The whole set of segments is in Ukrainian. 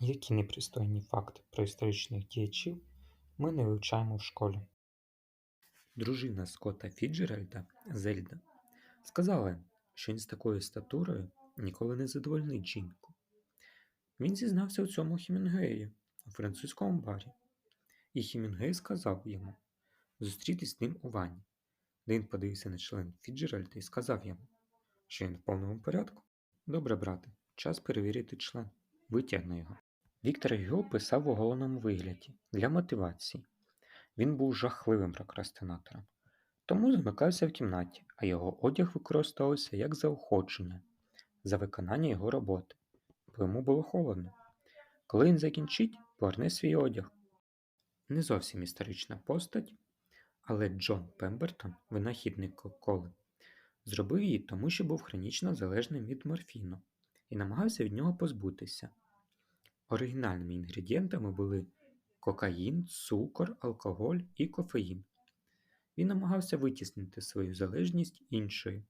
Які непристойні факти про історичних діячів ми не вивчаємо в школі? Дружина Скотта Фіджеральда Зельда сказала, що він з такою статурою ніколи не задовольнить жінку. Він зізнався у цьому Хімінгуею у французькому барі, і Хімінгуей сказав йому зустрітись з ним у ванні, де він подивився на член Фіджеральда і сказав йому, що він в повному порядку. Добре, брате, час перевірити член. Витягни його. Віктор Гюго писав у оголеному вигляді для мотивації. Він був жахливим прокрастинатором, тому замикався в кімнаті, а його одяг використовувався як заохочення за виконання його роботи, бо йому було холодно. Коли він закінчить, поверне свій одяг. Не зовсім історична постать, але Джон Пембертон, винахідник коли, зробив її тому, що був хронічно залежним від морфіну і намагався від нього позбутися. Оригінальними інгредієнтами були кокаїн, цукор, алкоголь і кофеїн. Він намагався витіснити свою залежність іншою,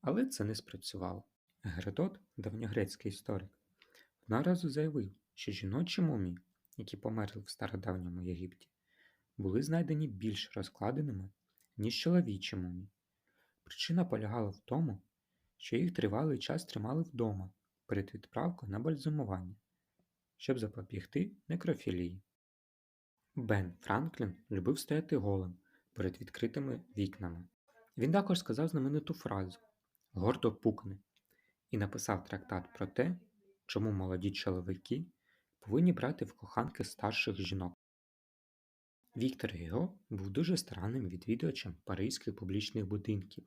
але це не спрацювало. Геродот, давньогрецький історик, одного разу заявив, що жіночі мумії, які померли в стародавньому Єгипті, були знайдені більш розкладеними, ніж чоловічі мумії. Причина полягала в тому, що їх тривалий час тримали вдома перед відправкою на бальзамування, щоб запобігти некрофілії. Бен Франклін любив стояти голим перед відкритими вікнами. Він також сказав знамениту фразу гордо пукни і написав трактат про те, чому молоді чоловіки повинні брати в коханки старших жінок. Віктор Гіго був дуже старанним відвідувачем паризьких публічних будинків,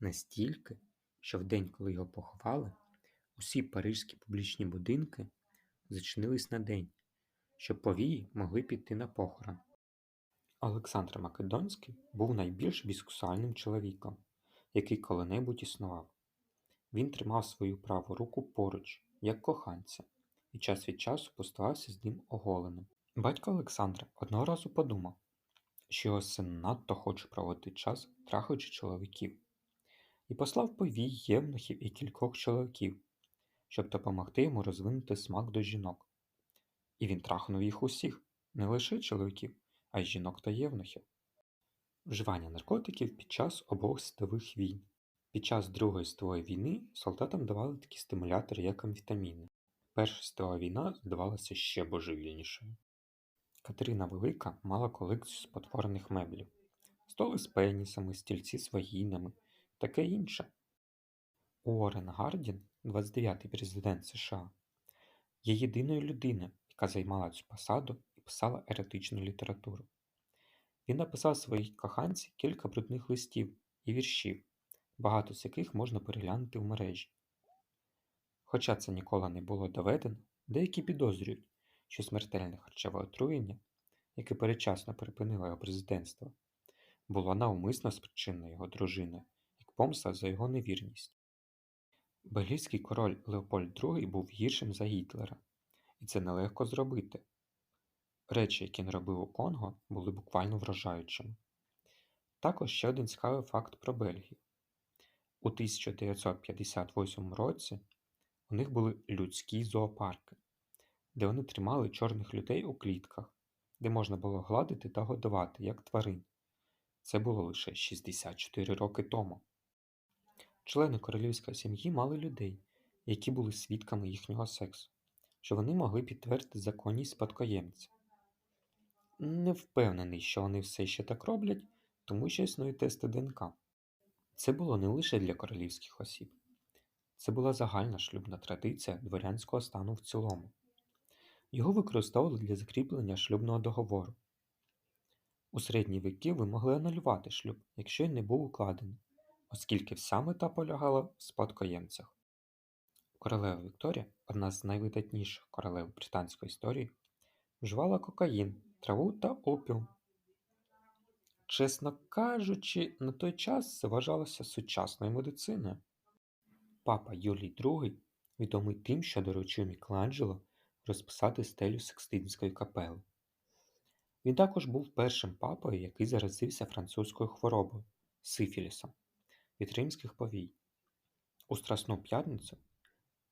настільки, що в день, коли його поховали, усі паризькі публічні будинки зачинились на день, щоб повії могли піти на похорон. Олександр Македонський був найбільш біскусальним чоловіком, який коли-небудь існував. Він тримав свою праву руку поруч, як коханця, і час від часу поставався з ним оголеним. Батько Олександра одного разу подумав, що його син надто хоче проводити час, трахаючи чоловіків, і послав повій євнухів і кількох чоловіків, щоб допомогти йому розвинути смак до жінок. І він трахнув їх усіх, не лише чоловіків, а й жінок та євнухів. Вживання наркотиків під час обох світових війн. Під час Другої світової війни солдатам давали такі стимулятори, як амфетаміни. Перша світова війна здавалася ще божевільнішою. Катерина Велика мала колекцію спотворених меблів, столи з пенісами, стільці з вагінами, таке інше. Уоррен Гардін, 29-й президент США, є єдиною людиною, яка займала цю посаду і писала еретичну літературу. Він написав своїй коханці кілька брудних листів і віршів, багато з яких можна переглянути в мережі. Хоча це ніколи не було доведено, деякі підозрюють, що смертельне харчове отруєння, яке передчасно припинило його президентство, було навмисно спричинено його дружиною, як помста за його невірність. Бельгійський король Леопольд II був гіршим за Гітлера, і це нелегко зробити. Речі, які він робив у Конго, були буквально вражаючими. Також ще один цікавий факт про Бельгію. У 1958 році у них були людські зоопарки, де вони тримали чорних людей у клітках, де можна було гладити та годувати, як тварин. Це було лише 64 роки тому. Члени королівської сім'ї мали людей, які були свідками їхнього сексу, що вони могли підтвердити законність спадкоємця. Не впевнений, що вони все ще так роблять, тому що існують тести ДНК. Це було не лише для королівських осіб, це була загальна шлюбна традиція дворянського стану в цілому. Його використовували для закріплення шлюбного договору. У середні віки ви могли анулювати шлюб, якщо він не був укладений, оскільки вся мета полягала в спадкоємцях. Королева Вікторія, одна з найвидатніших королев британської історії, вживала кокаїн, траву та опіум. Чесно кажучи, на той час це вважалося сучасною медициною. Папа Юлій II відомий тим, що доручив Мікеланджело розписати стелю Секстинської капели. Він також був першим папою, який заразився французькою хворобою сифілісом від римських повій. У Страсну п'ятницю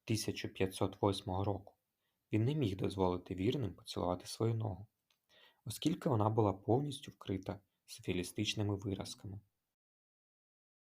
1508 року Він не міг дозволити вірним поцілувати свою ногу, оскільки вона була повністю вкрита сифілістичними виразками.